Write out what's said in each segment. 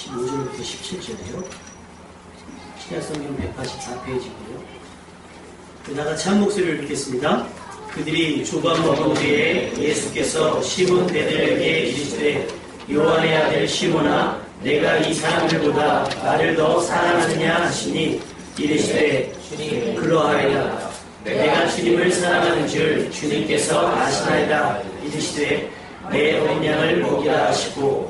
15절부터 17절이요. 신약성경 184페이지고요. 나가 참 목소리를 읽겠습니다. 그들이 조반 먹은 뒤에 예수께서 시몬 베드로에게 이르시되 요한의 아들 시몬아 내가 이 사람들보다 나를 더 사랑하느냐 하시니 이르시되 주님 그러하이다 내가 주님을 사랑하는 줄 주님께서 아시나이다 이르시되 내 어린 양을 먹이라 하시고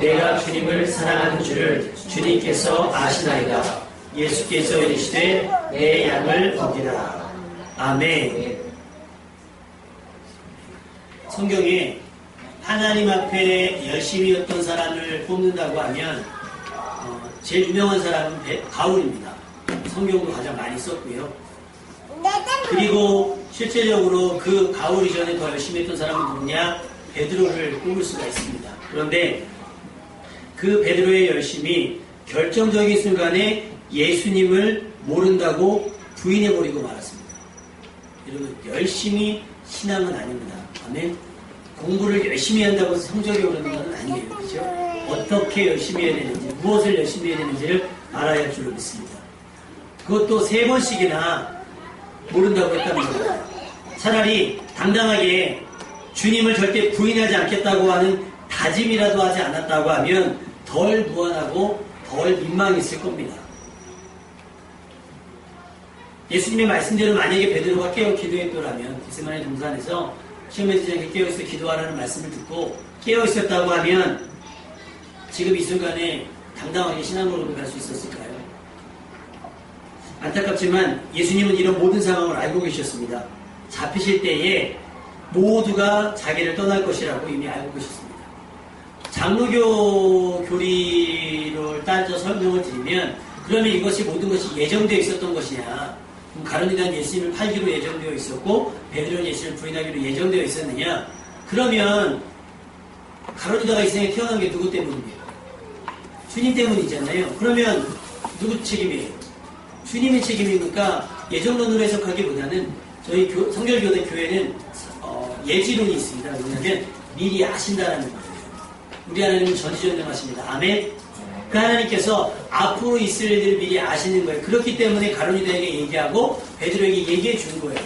내가 주님을 사랑하는 줄을 주님께서 아시나이다. 예수께서 이르시되 내 양을 먹이라. 아멘. 성경에 하나님 앞에 열심히 였던 사람을 뽑는다고 하면 어, 제일 유명한 사람은 배, 가울입니다. 성경도 가장 많이 썼고요. 그리고 실제적으로 그 가울 이전에 더 열심히 했던 사람은 누구냐? 베드로를 꼽을 수가 있습니다. 그런데 그 베드로의 열심이 결정적인 순간에 예수님을 모른다고 부인해버리고 말았습니다. 여러분, 열심히 신앙은 아닙니다. 아멘. 공부를 열심히 한다고 성적이 오르는 것은 아니에요. 그죠? 어떻게 열심히 해야 되는지, 무엇을 열심히 해야 되는지를 알아야 할 줄로 믿습니다. 그것도 세 번씩이나 모른다고 했다는 거예요. 차라리 당당하게 주님을 절대 부인하지 않겠다고 하는 다짐이라도 하지 않았다고 하면 덜 무한하고 덜 민망했을 겁니다. 예수님의 말씀대로 만약에 베드로가 깨어 기도했더라면 기스만의 동산에서 시험에 않게 깨어있어 기도하라는 말씀을 듣고 깨어있었다고 하면 지금 이 순간에 당당하게 신앙으로 고백할 수 있었을까요? 안타깝지만 예수님은 이런 모든 상황을 알고 계셨습니다. 잡히실 때에 모두가 자기를 떠날 것이라고 이미 알고 계셨습니다. 장로교 교리를 따져 설명을 드리면 그러면 이것이 모든 것이 예정되어 있었던 것이냐 그럼 가론이란 예수님을 팔기로 예정되어 있었고 베드로는 예수님을 부인하기로 예정되어 있었느냐 그러면 가론이다가 이 세상에 태어난 게 누구 때문이에요? 주님 때문이잖아요. 그러면 누구 책임이에요? 주님의 책임이니까 예정론으로 해석하기보다는 저희 교, 성결교대 교회는 어, 예지론이 있습니다. 뭐냐면 미리 아신다라는 거예요. 우리 하나님은 전지전능하십니다. 아멘. 그 하나님께서 앞으로 있을 일들을 미리 아시는 거예요. 그렇기 때문에 가론이다에게 얘기하고 베드로에게 얘기해 준 거예요.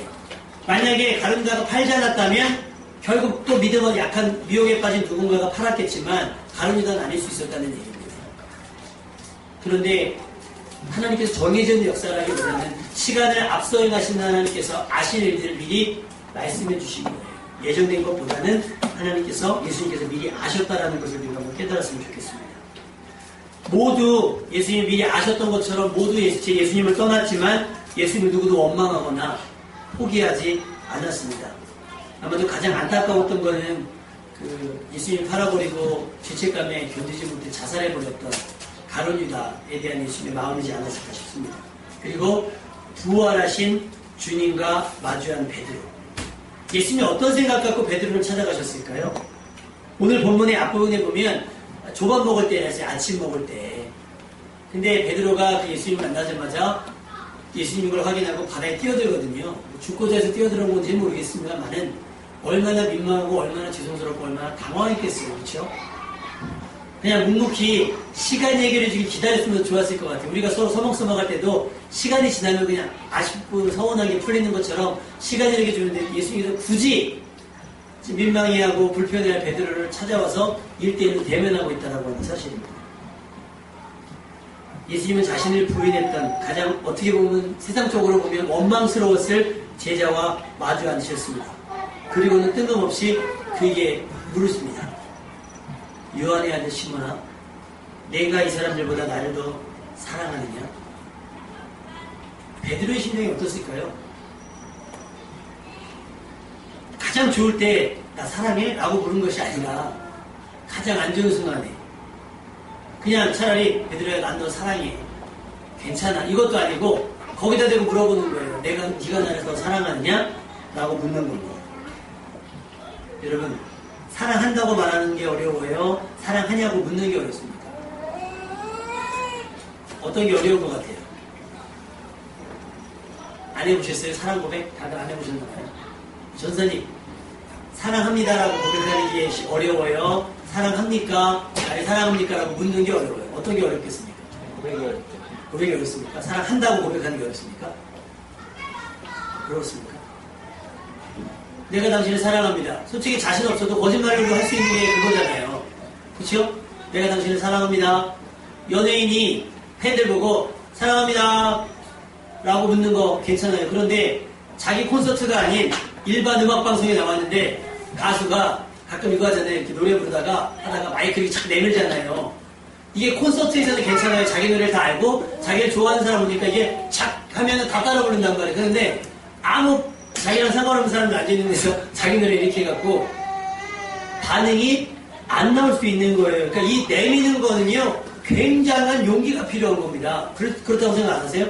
만약에 가론이다가 팔지 않았다면 결국 또 믿음은 약한 미혹에 빠진 누군가가 팔았겠지만 가론이다는 아닐 수 있었다는 얘기입니다. 그런데 하나님께서 정해진 역사라기보다는 시간을 앞서 행하신 하나님께서 아실 일들을 미리 말씀해 주신 거예요. 예정된 것보다는 하나님께서 예수님께서 미리 아셨다라는 것을 우리가 한번 깨달았으면 좋겠습니다. 모두 예수님이 미리 아셨던 것처럼 모두 제 예수님을 떠났지만 예수님을 누구도 원망하거나 포기하지 않았습니다. 아마도 가장 안타까웠던 것은 그 예수님 팔아버리고 죄책감에 견디지 못해 자살해버렸던 가론유다에 대한 예수님의 마음이지 않았을까 싶습니다. 그리고 부활하신 주님과 마주한 베드로. 예수님이 어떤 생각 갖고 베드로를 찾아가셨을까요? 오늘 본문의 앞부분에 보면 조밥 먹을 때였어요. 아침 먹을 때. 근데 베드로가 그 예수님을 만나자마자 예수님 걸 확인하고 바다에 뛰어들거든요. 죽고자 해서 뛰어들어온 건지 모르겠습니다만은 얼마나 민망하고 얼마나 죄송스럽고 얼마나 당황했겠어요. 그렇죠? 그냥 묵묵히 시간 얘기를 주길 기다렸으면 좋았을 것 같아요. 우리가 서로 서먹서먹할 때도 시간이 지나면 그냥 아쉽고 서운하게 풀리는 것처럼 시간이 이렇게 주는데 예수님께서 굳이 민망해하고 불편해할 베드로를 찾아와서 일대일로 대면하고 있다는 하는 사실입니다. 예수님은 자신을 부인했던 가장 어떻게 보면 세상적으로 보면 원망스러웠을 제자와 마주 앉으셨습니다. 그리고는 뜬금없이 그에게 물으십니다. 요한의 아들 시몬아, 내가 이 사람들보다 나를 더 사랑하느냐? 베드로의 심정이 어떻을까요? 가장 좋을 때 나 사랑해? 라고 부른 것이 아니라 가장 안 좋은 순간에 그냥 차라리 베드로야 난 너 사랑해. 괜찮아. 이것도 아니고 거기다 대고 물어보는 거예요. 내가 네가 나를 더 사랑하느냐? 라고 묻는 겁니다. 여러분 사랑한다고 말하는 게 어려워요? 사랑하냐고 묻는 게 어렵습니까? 어떤 게 어려운 것 같아요? 안 해보셨어요? 사랑 고백? 다들 안 해보셨나봐요? 전사님 사랑합니다라고 고백하는 게 시- 어려워요? 사랑합니까? 아니 사랑합니까? 라고 묻는 게 어려워요. 어떤 게 어렵겠습니까? 고백이 어렵죠. 고백이 어렵습니까? 사랑한다고 고백하는 게 어렵습니까? 그렇습니까? 내가 당신을 사랑합니다. 솔직히 자신 없어도 거짓말로 할 수 있는 게 그거잖아요. 그렇죠? 내가 당신을 사랑합니다. 연예인이 팬들 보고 사랑합니다. 라고 묻는 거 괜찮아요. 그런데 자기 콘서트가 아닌 일반 음악 방송에 나왔는데 가수가 가끔 이거 하잖아요. 이렇게 노래 부르다가 하다가 마이크를 착 내밀잖아요. 이게 콘서트에서는 괜찮아요. 자기 노래를 다 알고 자기를 좋아하는 사람 보니까 이게 착 하면은 다 따라 부른단 말이에요. 그런데 아무 자기랑 상관없는 사람들 앉아있는 데서 자기 노래 이렇게 해갖고 반응이 안 나올 수 있는 거예요. 그러니까 이 내미는 거는요, 굉장한 용기가 필요한 겁니다. 그렇, 그렇다고 생각 안 하세요?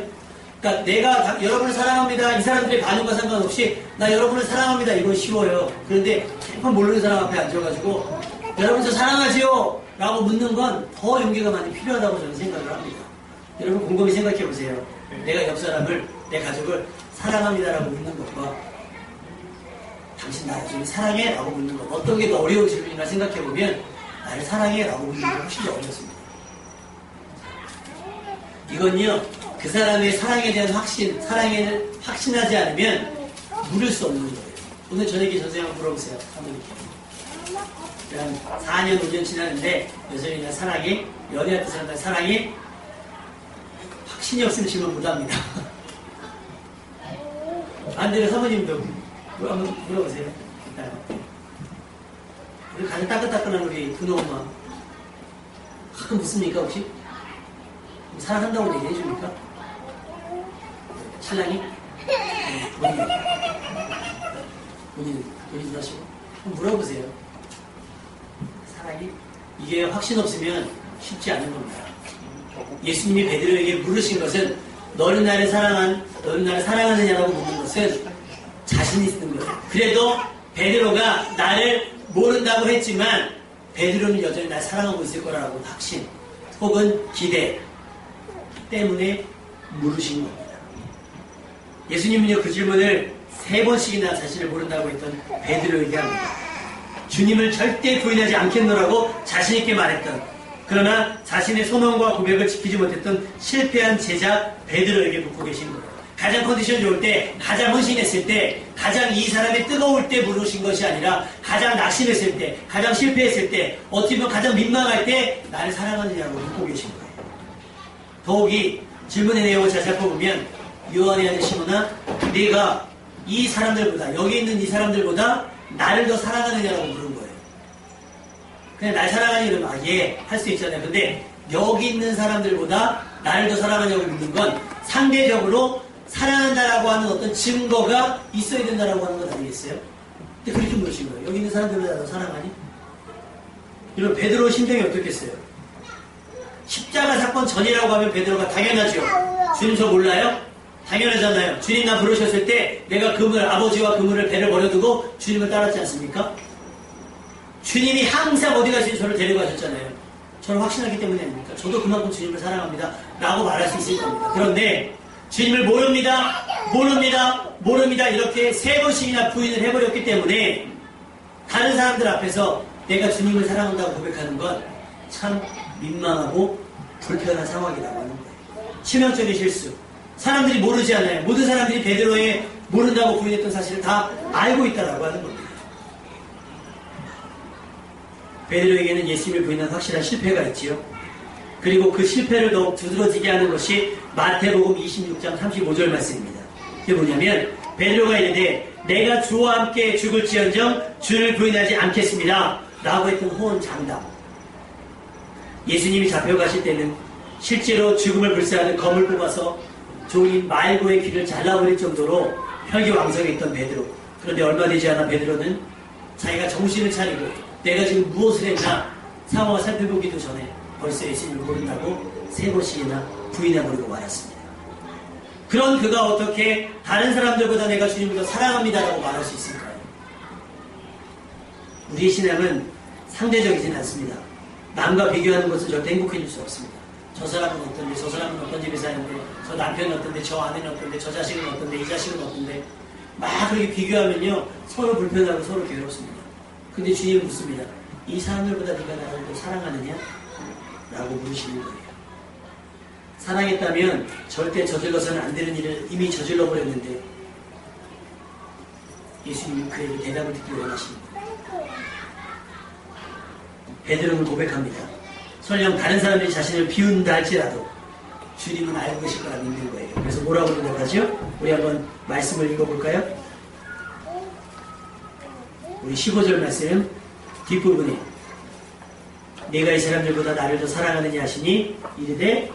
그러니까 내가 다- 여러분을 사랑합니다. 이 사람들의 반응과 상관없이 나 여러분을 사랑합니다. 이건 쉬워요. 그런데 핸폰 모르는 사람 앞에 앉아가지고 여러분 저 사랑하지요? 라고 묻는 건 더 용기가 많이 필요하다고 저는 생각을 합니다. 여러분 곰곰이 생각해 보세요. 내가 옆 사람을, 내 가족을 사랑합니다라고 묻는 것과 당신 나를 좀 사랑해? 라고 묻는 것 어떤 게 더 어려운 질문이나 생각해 보면 나를 사랑해? 라고 묻는 게 훨씬 더 어렵습니다. 이건요 그 사람의 사랑에 대한 확신, 사랑에 확신하지 않으면 물을 수 없는 거예요. 오늘 저녁에 전생 한번 물어보세요. 사모님께. 한 4년, 5년 지났는데 여전히 나 사랑해? 연애할 때 사람 사랑해? 확신이 없으면 질문 못 합니다. 반대로 사모님도 뭐 한번 물어보세요. 일단. 우리 가장 따끈따끈한 우리 근호 엄마 가끔 묻습니까 혹시? 사랑한다고 얘기해 줍니까? 신랑이? 네, 본인 본인 본인 하시고 한번 물어보세요. 사랑이? 이게 확신 없으면 쉽지 않은 겁니다. 예수님이 베드로에게 물으신 것은 너는 나를 사랑한 너는 나를 사랑하느냐라고 묻는 것은 자신이 있는 거예요. 그래도 베드로가 나를 모른다고 했지만 베드로는 여전히 날 사랑하고 있을 거라고 확신 혹은 기대 때문에 물으신 겁니다. 예수님은요 그 질문을 세 번씩이나 자신을 모른다고 했던 베드로에게 합니다. 주님을 절대 부인하지 않겠노라고 자신있게 말했던 그러나 자신의 소망과 고백을 지키지 못했던 실패한 제자 베드로에게 묻고 계신 거예요. 가장 컨디션 좋을 때, 가장 헌신했을 때, 가장 이 사람이 뜨거울 때 물으신 것이 아니라 가장 낙심했을 때, 가장 실패했을 때, 어떻게 보면 가장 민망할 때 나를 사랑하느냐고 묻고 계신 거예요. 더욱이 질문의 내용을 잘 살펴보면 요한의 아들 시몬아 네가 이 사람들보다 여기 있는 이 사람들보다 나를 더 사랑하느냐라고 물은 거예요. 그냥 날 사랑하니 이러면 아, 예, 할 수 있잖아요. 근데 여기 있는 사람들보다 나를 더 사랑하냐고 묻는 건 상대적으로 사랑한다라고 하는 어떤 증거가 있어야 된다라고 하는 건 아니겠어요? 근데 그렇게 물으신 거예요. 여기 있는 사람들보다 더 사랑하니? 이런 베드로 심정이 어떻겠어요? 십자가 사건 전이라고 하면 베드로가 당연하죠. 주님 저 몰라요? 당연하잖아요. 주님 나 부르셨을 때 내가 그물 아버지와 그물을 배를 버려두고 주님을 따랐지 않습니까? 주님이 항상 어디 가시든 저를 데리고 가셨잖아요. 저를 확신하기 때문에 아닙니까? 저도 그만큼 주님을 사랑합니다. 라고 말할 수 있을 겁니다. 그런데 주님을 모릅니다. 모릅니다. 모릅니다. 이렇게 세 번씩이나 부인을 해버렸기 때문에 다른 사람들 앞에서 내가 주님을 사랑한다고 고백하는 건 참 민망하고 불편한 상황이라고 하는 거예요. 치명적인 실수. 사람들이 모르지 않아요. 모든 사람들이 베드로의 모른다고 부인했던 사실을 다 알고 있다라고 하는 겁니다. 베드로에게는 예수님을 부인한 확실한 실패가 있지요. 그리고 그 실패를 더욱 두드러지게 하는 것이 마태복음 26장 35절 말씀입니다. 그게 뭐냐면 베드로가 이르되 내가 주와 함께 죽을지언정 주를 부인하지 않겠습니다. 라고 했던 호언 장담. 예수님이 잡혀가실 때는 실제로 죽음을 불사하는 검을 뽑아서 종인 말고의 귀를 잘라버릴 정도로 혈기왕성했던 베드로. 그런데 얼마 되지 않아 베드로는 자기가 정신을 차리고 내가 지금 무엇을 했나 상황을 살펴보기도 전에 벌써 예수님을 모른다고 세 번씩이나 부인해버리고 말았습니다. 그런 그가 어떻게 다른 사람들보다 내가 주님을 더 사랑합니다라고 말할 수 있을까요? 우리의 신앙은 상대적이진 않습니다. 남과 비교하는 것은 절대 행복해질 수 없습니다. 저 사람은 어떤데, 저 사람은 어떤 집에 사는데, 저 남편은 어떤데, 저 아내는 어떤데, 저 자식은 어떤데, 이 자식은 어떤데, 막 그렇게 비교하면요, 서로 불편하고 서로 괴롭습니다. 근데 주님은 묻습니다. 이 사람들보다 네가 나를 더 사랑하느냐? 라고 물으시는 거예요. 사랑했다면 절대 저질러서는 안 되는 일을 이미 저질러 버렸는데 예수님이 그에게 대답을 듣기 원하십니다. 베드로는 고백합니다. 설령 다른 사람들이 자신을 비운다 할지라도 주님은 알고 계실 거라 믿는 거예요. 그래서 뭐라고 고백하죠? 우리 한번 말씀을 읽어볼까요? 우리 15절 말씀 뒷부분에 내가 이 사람들보다 나를 더 사랑하느냐 하시니 이르되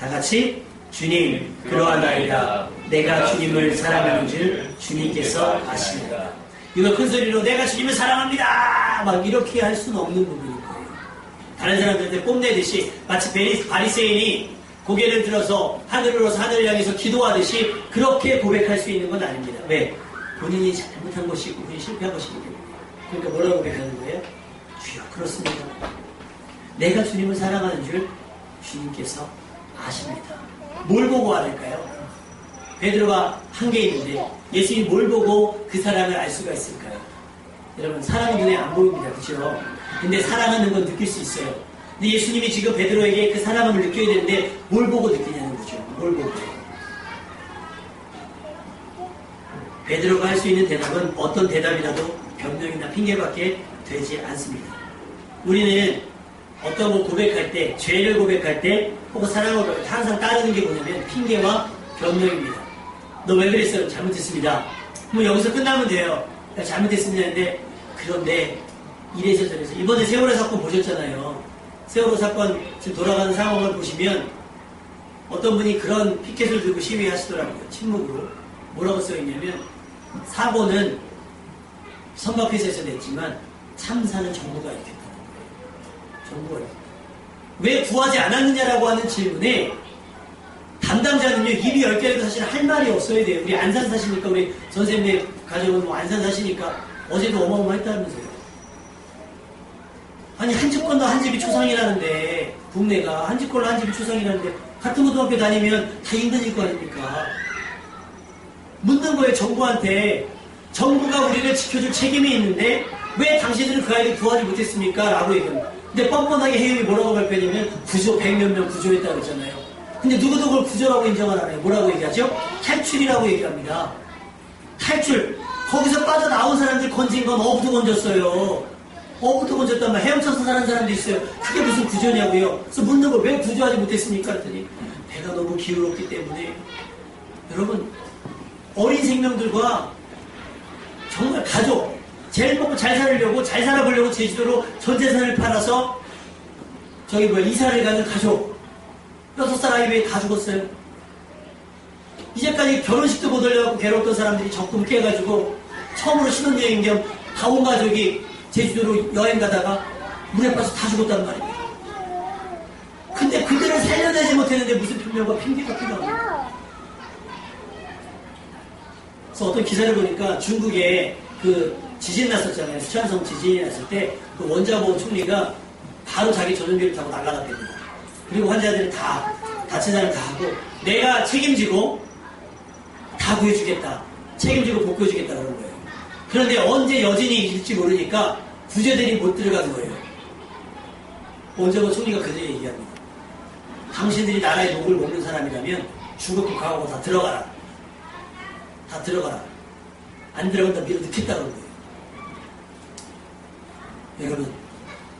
다 같이 주님 그러하나이다. 내가 주님을 사랑하는 줄 주님께서 아십니다. 이거 큰 소리로 내가 주님을 사랑합니다. 막 이렇게 할 수는 없는 부분인 거예요. 다른 사람들한테 뽐내듯이 마치 베리, 바리새인이 고개를 들어서 하늘으로서 하늘을 향해서 기도하듯이 그렇게 고백할 수 있는 건 아닙니다. 왜? 본인이 잘못한 것이 있고 본인이 실패한 것이기 때문에 그러니까 뭐라고 고백하는 거예요? 주여 그렇습니다 내가 주님을 사랑하는 줄 주님께서 아십니다. 뭘 보고 알을까요? 베드로가 한 게 있는데 예수님이 뭘 보고 그 사랑을 알 수가 있을까요? 여러분 사랑이 눈에 안 보입니다. 그렇죠? 근데 사랑하는 건 느낄 수 있어요. 근데 예수님이 지금 베드로에게 그 사랑함을 느껴야 되는데 뭘 보고 느끼냐는 거죠. 뭘 보고. 베드로가 할 수 있는 대답은 어떤 대답이라도 변명이나 핑계밖에 되지 않습니다. 우리는 어떤 걸 고백할 때, 죄를 고백할 때, 혹은 사랑을 고백할 때 항상 따르는 게 뭐냐면 핑계와 변명입니다. 너 왜 그랬어요? 잘못했습니다. 뭐 여기서 끝나면 돼요. 나 잘못했습니다. 근데 그런데 이래서 저래서 이번에 세월호 사건 보셨잖아요. 세월호 사건 지금 돌아가는 상황을 보시면 어떤 분이 그런 피켓을 들고 시위하시더라고요. 침묵으로. 뭐라고 써있냐면 사고는 선박회사에서 냈지만 참사는 정부가 거예요. 정부가. 왜 구하지 않았느냐라고 하는 질문에 담당자는요 입이 열 개라도 사실 할 말이 없어야 돼요. 우리 안산 사시니까 우리 선생님 가족은 뭐 안산 사시니까 어제도 어마어마했다면서요. 아니 한 집 건너 한 집이 초상이라는데 국내가 한 집 건너 한 집이 초상이라는데 같은 고등학교 다니면 다 힘든 거 아닙니까? 묻는 거예요 정부한테 정부가 우리를 지켜줄 책임이 있는데 왜 당신들은 그 아이를 구하지 못했습니까? 라고 얘기합니다. 근데 뻔뻔하게 해외이 뭐라고 발표했냐면 구조 100몇 명 구조했다고 했잖아요. 근데 누구도 그걸 구조라고 인정을 안 해요. 뭐라고 얘기하죠? 탈출이라고 얘기합니다. 탈출. 거기서 빠져나온 사람들 건진 건 어부도 건졌어요. 어부도 건졌단 말 헤엄쳐서 사는 사람도 있어요. 그게 무슨 구조냐고요. 그래서 묻는 걸 왜 구조하지 못했습니까? 그랬더니 배가 너무 기울었기 때문에 여러분 어린 생명들과 정말 가족 제일 먹고 잘 살려고 잘 살아보려고 제주도로 전 재산을 팔아서 저기 뭐야 이사를 가는 가족 여섯 살 아이 외에 다 죽었어요. 이제까지 결혼식도 못 올려갖고 괴로웠던 사람들이 적금 깨가지고 처음으로 신혼여행 겸 다 온 가족이 제주도로 여행 가다가 물에 빠져 다 죽었단 말이에요. 근데 그들을 살려내지 못했는데 무슨 변명과 핑계가 필요합니까? 그래서 어떤 기사를 보니까 중국에 그 지진 났었잖아요. 수천성 지진이 났을 때 그 원자보 총리가 바로 자기 전용기를 타고 날아갔답니다. 그리고 환자들을 다 다치자를 다 하고 내가 책임지고 다 구해주겠다. 책임지고 복구해주겠다 그런 거예요. 그런데 언제 여진이 일지 모르니까 구제들이 못 들어가는 거예요. 원자보 총리가 그저 얘기합니다. 당신들이 나라의 녹을 먹는 사람이라면 죽었고 가고 다 들어가라. 다 들어가라. 안 들어간다 밀어 넣겠다는 거예요. 여러분,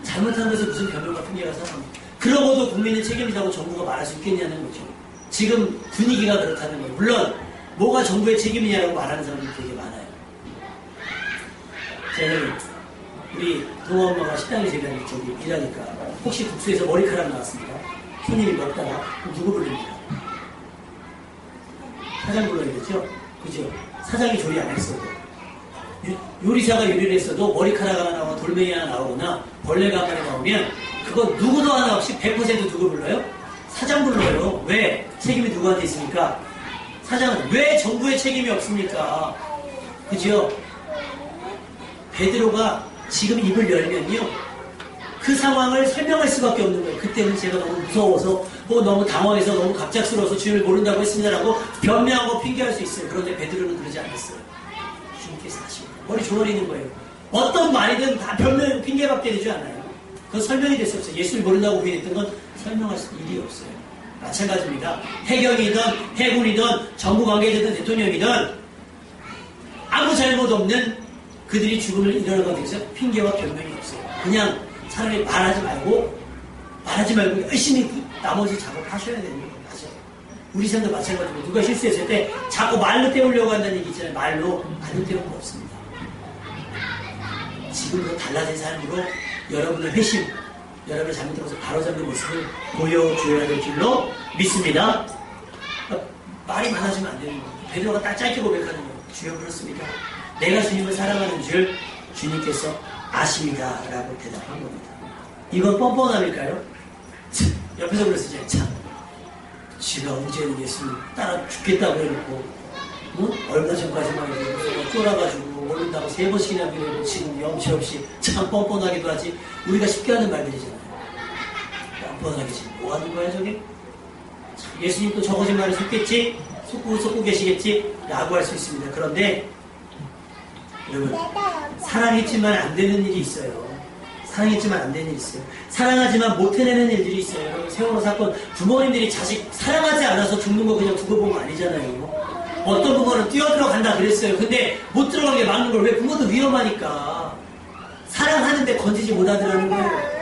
잘못한 것에 무슨 변명과 핑계가 사람입니다. 그러고도 국민의 책임이라고 정부가 말할 수 있겠냐는 거죠. 지금 분위기가 그렇다는 거예요. 물론, 뭐가 정부의 책임이냐라고 말하는 사람들이 되게 많아요. 저는 우리 동아 엄마가 식당에 제가 저기 일하니까 혹시 국수에서 머리카락 나왔습니다. 손님이 먹다가 누구 부릅니까? 사장 불러야겠죠? 그죠? 사장이 조리 안 했어도 요- 요리사가 요리를 했어도 머리카락 하나 나오거나 돌멩이 하나 나오거나 벌레가 한 마리 나오면 그 그거 누구도 하나 없이 100% 누구 불러요? 사장 불러요. 왜? 책임이 누구한테 있습니까? 사장은 왜 정부의 책임이 없습니까? 그죠? 베드로가 지금 입을 열면요. 그 상황을 설명할 수밖에 없는 거예요. 그때는 제가 너무 무서워서, 뭐 너무 당황해서, 너무 갑작스러워서 주님을 모른다고 했습니다라고 변명하고 핑계할 수 있어요. 그런데 베드로는 그러지 않았어요. 주님께서 하십니다. 머리 조아리는 거예요. 어떤 말이든 다 변명, 핑계밖에 되지 않아요. 그건 설명이 될 수 없어요. 예수를 모른다고 부인했던 건 설명할 수 일이 없어요. 마찬가지입니다. 해경이든 해군이든 정부 관계자든 대통령이든 아무 잘못 없는 그들이 죽음을 일어나는 것에 대해서 핑계와 변명이 없어요. 그냥 차라리 말하지 말고 말하지 말고 열심히 그 나머지 작업하셔야 되는 거예요. 맞아요. 우리 생도 마찬가지고 누가 실수했을 때 자꾸 말로 때우려고 한다는 얘기 있잖아요. 말로 말로 때우는 거 없습니다. 지금도 달라진 삶으로 여러분의 회심, 여러분의 것을 바로잡는 모습을 보여줘야 될 줄로 믿습니다. 그러니까 말이 많아지면 안 되는 거예요. 베드로가 딱 짧게 고백하는 거예요. 주여 그렇습니까? 내가 주님을 사랑하는 줄 주님께서 아십니다. 라고 대답한 겁니다. 이건 뻔뻔함일까요? 참, 옆에서 그랬어요. 참, 지가 언제는 예수님 따라 죽겠다고 해놓고 뭐? 얼마 전까지만 해도 무서워 쫄아가지고 모른다고 세 번씩이나 믿어도 지금 염치 없이 참 뻔뻔하기도 하지 우리가 쉽게 하는 말들이잖아요. 뻔뻔하게 지금 뭐 하는 거야 저게? 참, 예수님 또저 거짓말을 속겠지? 속고 속고 계시겠지? 라고 할 수 있습니다. 그런데 여러분 사랑했지만 안 되는 일이 있어요. 사랑했지만 안 되는 일이 있어요. 사랑하지만 못 해내는 일들이 있어요. 여러분 세월호 사건 부모님들이 자식 사랑하지 않아서 죽는 거 그냥 두고 본거 아니잖아요. 어떤 부모는 뛰어들어 간다 그랬어요. 근데 못 들어간 게 맞는 걸 왜 부모도 위험하니까 사랑하는데 건지지 못하더라는 거예요.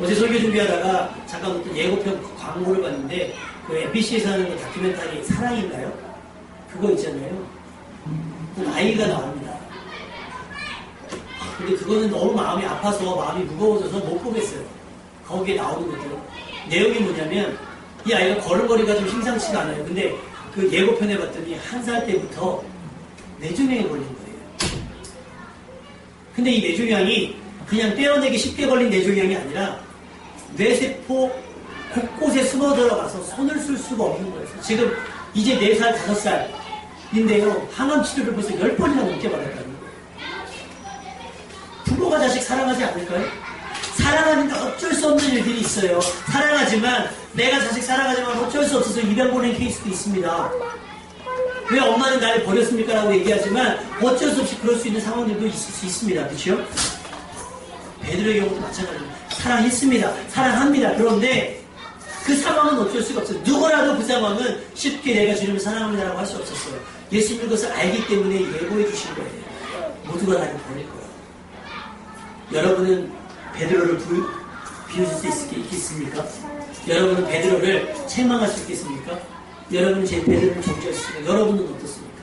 어제 설교 준비하다가 잠깐 어떤 예고편 광고를 봤는데 그 MBC에서 하는 그 다큐멘터리 사랑인가요? 그거 있잖아요. 그 아이가 나옵니다. 근데 그거는 너무 마음이 아파서 마음이 무거워져서 못 보겠어요. 거기에 나오는 것들. 내용이 뭐냐면 이 아이가 걸음걸이가 좀 심상치가 않아요. 근데 그 예고편에 봤더니 한 살 때부터 뇌종양에 걸린 거예요. 근데 이 뇌종양이 그냥 떼어내기 쉽게 걸린 뇌종양이 아니라 뇌세포 곳곳에 숨어 들어가서 손을 쓸 수가 없는 거예요. 지금 이제 4살, 5살인데요. 항암 치료를 벌써 10번이나 넘게 받았다는. 부모가 자식 사랑하지 않을까요? 사랑하는데 어쩔 수 없는 일들이 있어요. 사랑하지만 내가 자식 사랑하지만 어쩔 수 없어서 입양 보낸 케이스도 있습니다. 왜 엄마는 나를 버렸습니까? 라고 얘기하지만 어쩔 수 없이 그럴 수 있는 상황들도 있을 수 있습니다. 그렇죠? 베드로의 경우도 마찬가지입니다. 사랑했습니다. 사랑합니다. 그런데 그 상황은 어쩔 수가 없어요. 누구라도 그 상황은 쉽게 내가 주님을 사랑합니다라고 할 수 없었어요. 예수님 그것을 알기 때문에 예고해 주신 거예요. 모두가 나를 버릴 거야. 여러분은 베드로를 부, 비웃을 수 있, 있겠습니까? 여러분은 베드로를 책망할 수 있겠습니까? 여러분은 제 베드로를 정죄할 수 있습니까? 여러분은 어떻습니까?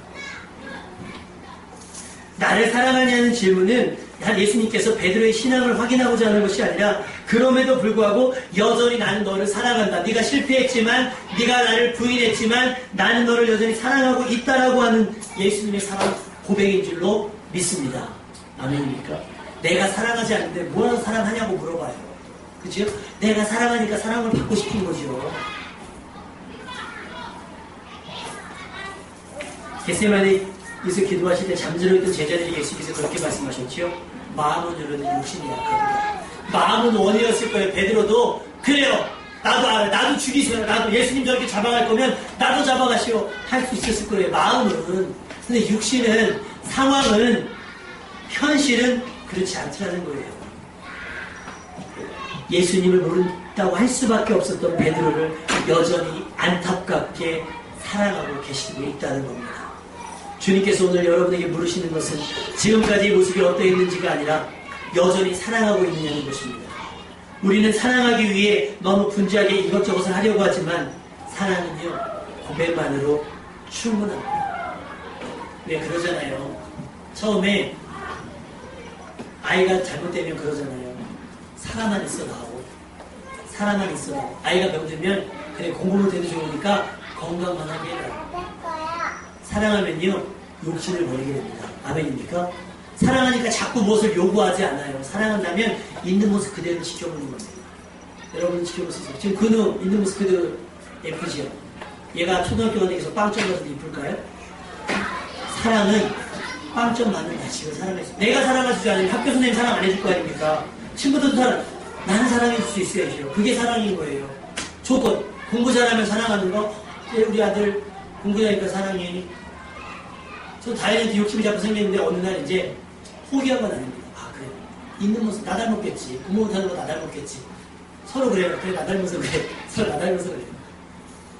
나를 사랑하냐는 질문은 난 예수님께서 베드로의 신앙을 확인하고자 하는 것이 아니라 그럼에도 불구하고 여전히 나는 너를 사랑한다. 네가 실패했지만 네가 나를 부인했지만 나는 너를 여전히 사랑하고 있다라고 하는 예수님의 사랑 고백인 줄로 믿습니다. 아멘입니까? 내가 사랑하지 않는데 뭐하러 사랑하냐고 물어봐요. 그죠? 내가 사랑하니까 사랑을 받고 싶은 거죠. 게세만에 이서 기도하실 때 잠들어 있던 제자들이 예수께서 그렇게 말씀하셨죠. 마음은 여러분 욕심이 약하다. 마음은 원이었을 거예요. 베드로도 그래요. 나도 알아. 나도 죽이세요. 나도 예수님 저렇게 잡아갈 거면 나도 잡아가시오. 할 수 있었을 거예요. 마음은. 근데 육신은 상황은 현실은 그렇지 않더라는 거예요. 예수님을 모른다고 할 수밖에 없었던 베드로를 여전히 안타깝게 사랑하고 계시고 있다는 겁니다. 주님께서 오늘 여러분에게 물으시는 것은 지금까지의 모습이 어떠했는지가 아니라 여전히 사랑하고 있느냐는 것입니다. 우리는 사랑하기 위해 너무 분주하게 이것저것을 하려고 하지만 사랑은요 고백만으로 충분합니다. 왜 그러잖아요. 처음에 아이가 잘못되면 그러잖아요. 사랑만 있어 나오고 사랑만 있어 나오고 아이가 병들면 그래 공부 못해도 좋으니까 건강만 하게 해라. 사랑하면요 욕심을 버리게 됩니다. 아멘입니까? 사랑하니까 자꾸 무엇을 요구하지 않아요. 사랑한다면 있는 모습 그대로 지켜보는 겁니다. 여러분 있어요. 지금 근우 있는 모습 그대로 예쁘지요? 얘가 초등학교 데서 빵점 맞아도 이쁠까요? 사랑은 빵점 맞는 자식을 사랑했어. 내가 사랑할 줄 아니면 학교 선생님 사랑 안 해줄 거 아닙니까? 친구들도 사랑, 나는 사랑해줄 수 있어야죠. 그게 사랑인 거예요. 조건. 공부 잘하면 사랑하는 거. 예, 우리 아들 공부 잘하니까 사랑해. 저 다이어트 욕심이 자꾸 생겼는데 어느 날 이제 포기한 건 아닙니다. 아, 그래. 있는 모습 나 닮았겠지. 공부 못하는 거 나 닮았겠지. 서로 그래요. 그래, 나 닮아서 그래. 서로 나 닮아서 그래.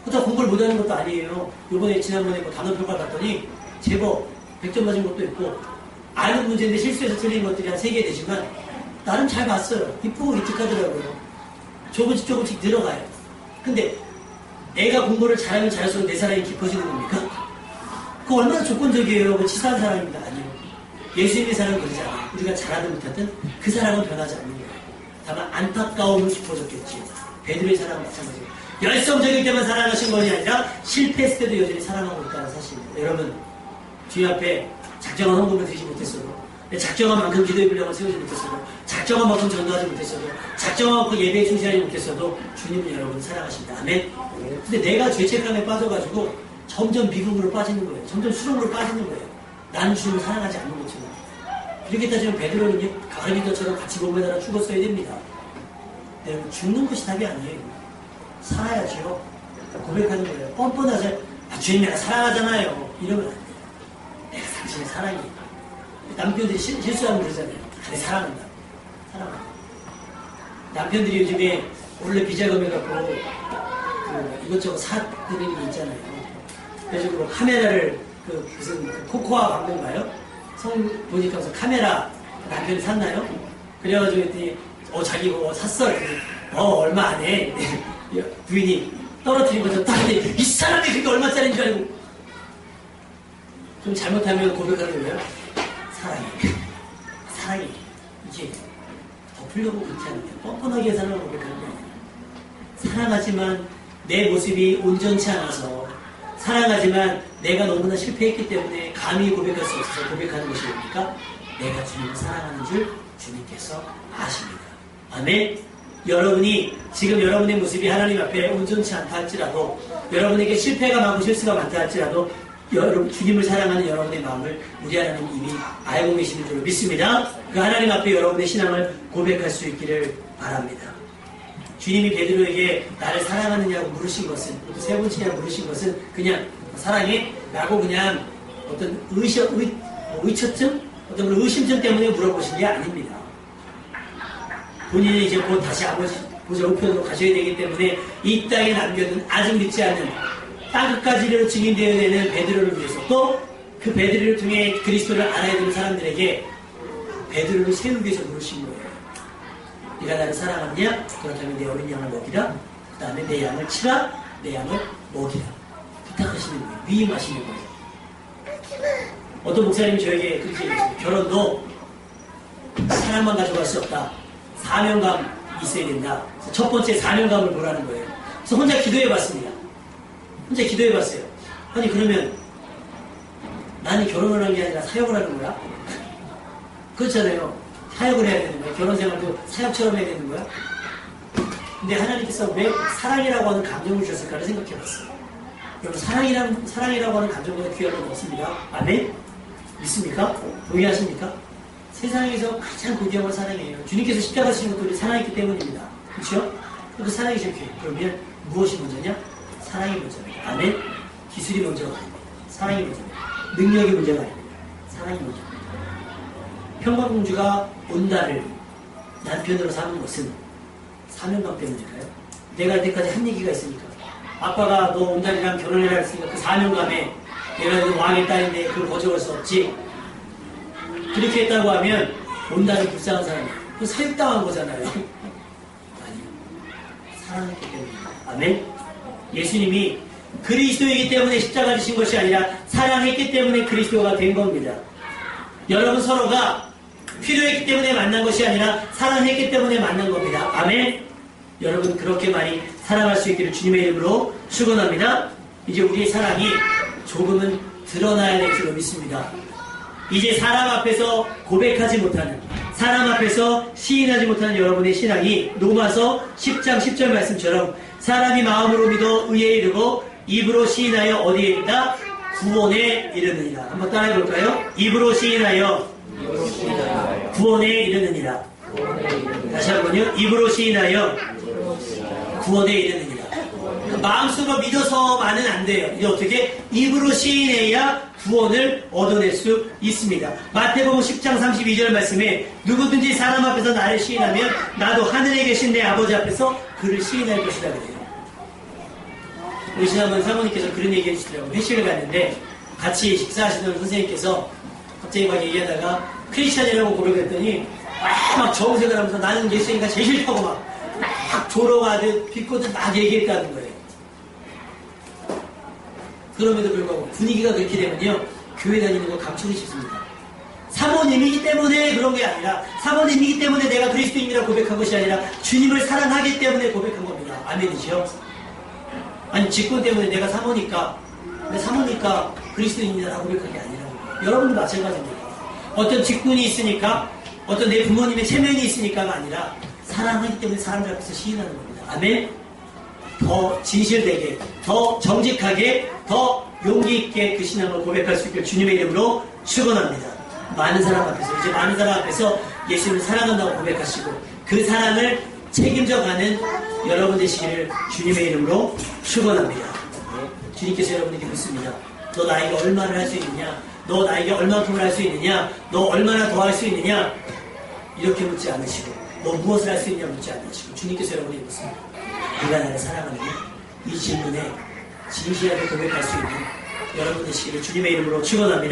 그렇다고 공부를 못하는 것도 아니에요. 요번에 지난번에 뭐 단어 평가 봤더니 제법 100점 맞은 것도 있고 아는 문제인데 실수해서 틀린 것들이 한 3개 되지만 나름 잘 봤어요. 이쁘고 기특하더라고요. 조금씩 조금씩 늘어가요. 근데 애가 공부를 잘하면 잘할수록 내 사랑이 깊어지는 겁니까? 그거 얼마나 조건적이에요. 그 치사한 사랑입니다. 아니요. 예수님의 사랑은 그러지 않아요. 우리가 잘하든 못하든 그 사랑은 변하지 않는 거예요. 다만 안타까움은 깊어졌겠지요. 베드로의 사랑은 마찬가지예요. 열성적일 때만 사랑하신 것이 아니라 실패했을 때도 여전히 사랑하고 있다는 사실입니다. 여러분 주님 앞에 작정한 헌금을 드리지 못했어도 작정한 만큼 기도의 분량을 세우지 못했어도 작정한 만큼 전도하지 못했어도 작정한 만큼 예배에 충실하지 못했어도 주님은 여러분을 사랑하십니다. 아멘. 근데 내가 죄책감에 빠져가지고 점점 미궁으로 빠지는 거예요. 점점 수렁으로 빠지는 거예요. 나는 주님을 사랑하지 않는 것처럼. 이렇게 따지면 베드로는 가르미더처럼 같이 몸에다가 죽었어야 됩니다. 네, 죽는 것이 답이 아니에요. 살아야죠. 고백하는 거예요. 뻔뻔하게 아, 주님 내가 사랑하잖아요. 이러면 당신의 사랑이 남편들이 실, 실수하면 그러잖아요. 아, 내 사랑한다. 사랑한다. 남편들이 요즘에 원래 비자금 해갖고 그 이것저것 사드리는 게 있잖아요. 그래서 그 카메라를 그 무슨 그 코코아 광고인가요? 성 보니까 무슨 카메라 남편이 샀나요? 그래가지고 했더니 어 자기 뭐 샀어. 어 얼마 안 해. 부인이 떨어뜨린 거죠. 딱 근데 이 사람이 그게 얼마짜리인 줄 알고 좀 잘못하면 고백하는 거예요. 사랑해. 사랑해. 이게 덮으려고 그렇지 않아요. 뻔뻔하게 사랑을 고백하는 거예요. 사랑하지만 내 모습이 온전치 않아서 사랑하지만 내가 너무나 실패했기 때문에 감히 고백할 수 없어서 고백하는 것이 뭡니까? 내가 주님을 사랑하는 줄 주님께서 아십니다. 아멘. 여러분이 지금 여러분의 모습이 하나님 앞에 온전치 않다 할지라도 여러분에게 실패가 많고 실수가 많다 할지라도 여러분 주님을 사랑하는 여러분의 마음을 우리 하나님 이미 알고 계시는 줄로 믿습니다. 그 하나님 앞에 여러분의 신앙을 고백할 수 있기를 바랍니다. 주님이 베드로에게 나를 사랑하느냐고 물으신 것은 세 번째냐 물으신 것은 그냥 사랑해? 라고 그냥 어떤 의셔, 의, 의처증? 어떤 그런 의심증 때문에 물어보신 게 아닙니다. 본인이 이제 곧 다시 아버지 보좌 우편으로 가셔야 되기 때문에 이 땅에 남겨둔 아직 믿지 않은 땅 끝까지로 증인되어야 되는 베드로를 위해서 또 그 베드로를 통해 그리스도를 알아야 되는 사람들에게 베드로를 세우기 위해서 물으신 거예요. 네가 나를 사랑하느냐? 그렇다면 내 어린 양을 먹이라. 그 다음에 내 양을 치라. 내 양을 먹이라. 부탁하시는 거예요. 위임하시는 거예요. 어떤 목사님이 저에게 그렇게 얘기했어요. 결혼도 사랑만 가져갈 수 없다. 사명감 있어야 된다. 첫 번째 사명감을 보라는 거예요. 그래서 혼자 기도해 봤습니다. 혼자 기도해 봤어요. 아니, 그러면 나는 결혼을 한 게 아니라 사역을 하는 거야? 그렇잖아요. 사역을 해야 되는 거야. 결혼 생활도 사역처럼 해야 되는 거야. 근데 하나님께서 왜 사랑이라고 하는 감정을 주셨을까를 생각해 봤어요. 여러분, 사랑이란, 사랑이라고 하는 감정보다 귀한 건 없습니다. 아멘? 믿습니까? 동의하십니까? 세상에서 가장 고귀한 건 사랑이에요. 주님께서 십자가 지신 것도 우리 사랑했기 때문입니다. 그렇죠? 그 사랑이 제일 귀해요. 그러면 무엇이 먼저냐? 사랑이 먼저입니 다. 아멘? 기술이 먼저가 아닙니다. 사랑이 먼저입니다. 능력이 문제가 아닙니다. 사랑이 먼저입니다. 평강공주가 온다를 남편으로 삼은 것은 사명감 때문일까요? 내가 할 때까지 한 얘기가 있으니까. 아빠가 너 온달이랑 결혼해라 했으니까 그 사명감에 내가 그 왕의 딸인데 그걸 거절할 수 없지. 그렇게 했다고 하면 온달은 불쌍한 사람이야. 그 사육당한 거잖아요. 아니요. 사랑했기 때문입니다. 아멘? 예수님이 그리스도이기 때문에 십자가 지신 것이 아니라 사랑했기 때문에 그리스도가 된 겁니다. 여러분 서로가 필요했기 때문에 만난 것이 아니라 사랑했기 때문에 만난 겁니다. 아멘. 여러분 그렇게 많이 사랑할 수 있기를 주님의 이름으로 축원합니다. 이제 우리의 사랑이 조금은 드러나야 될 줄로 믿습니다. 이제 사람 앞에서 고백하지 못하는 사람 앞에서 시인하지 못하는 여러분의 신앙이 로마서 10장 10절 말씀처럼 사람이 마음으로 믿어 의에 이르고 입으로 시인하여 어디에 이르다 구원에 이르느니라 한번 따라해 볼까요? 입으로 시인하여 구원에 이르느니라 다시 한번요 입으로 시인하여 구원에 이르느니라 마음속으로 믿어서만은 안 돼요. 이제 어떻게? 입으로 시인해야 구원을 얻어낼 수 있습니다. 마태복음 10장 32절 말씀에 누구든지 사람 앞에서 나를 시인하면 나도 하늘에 계신 내 아버지 앞에서 그를 시인할 것이다 그래요. 우리 지난번 사모님께서 그런 얘기 해주시더라고요. 회식을 갔는데 같이 식사하시던 선생님께서 갑자기 막 얘기하다가 크리스찬이라고 고백했더니 막, 막 정색을 하면서 나는 예수님과 제일 싫다고 막, 막 조롱하듯 비꼬듯 막 얘기했다는 거예요. 그럼에도 불구하고 분위기가 그렇게 되면요 교회 다니는 거 감추기 쉽습니다. 사모님이기 때문에 그런 게 아니라 사모님이기 때문에 내가 그리스도인이라 고백한 것이 아니라 주님을 사랑하기 때문에 고백한 겁니다. 아멘이죠? 아니 직분 때문에 내가 사모니까 내 사모니까 그리스도인이라고 고백한 게 아니라고 여러분도 마찬가지입니다. 어떤 직분이 있으니까 어떤 내 부모님의 체면이 있으니까가 아니라 사랑하기 때문에 사람들 앞에서 시인하는 겁니다. 아멘? 더 진실되게, 더 정직하게, 더 용기 있게 그 신앙을 고백할 수 있게 주님의 이름으로 축원합니다. 많은 사람 앞에서 이제 많은 사람 앞에서 예수님을 사랑한다고 고백하시고 그 사랑을 책임져가는 여러분 되시기를 주님의 이름으로 축원합니다. 주님께서 여러분에게 묻습니다. 너 나에게 얼마를 할수 있느냐? 너 나에게 얼마큼을 할 수 있느냐? 너 얼마나 더 할 수 있느냐? 이렇게 묻지 않으시고 너 무엇을 할 수 있냐 묻지 않으시고 주님께서 여러분에게 묻습니다. 네가 나를 사랑하느냐? 이 질문에 진실하게 고백할 수 있는 여러분 되시기를 주님의 이름으로 축원합니다.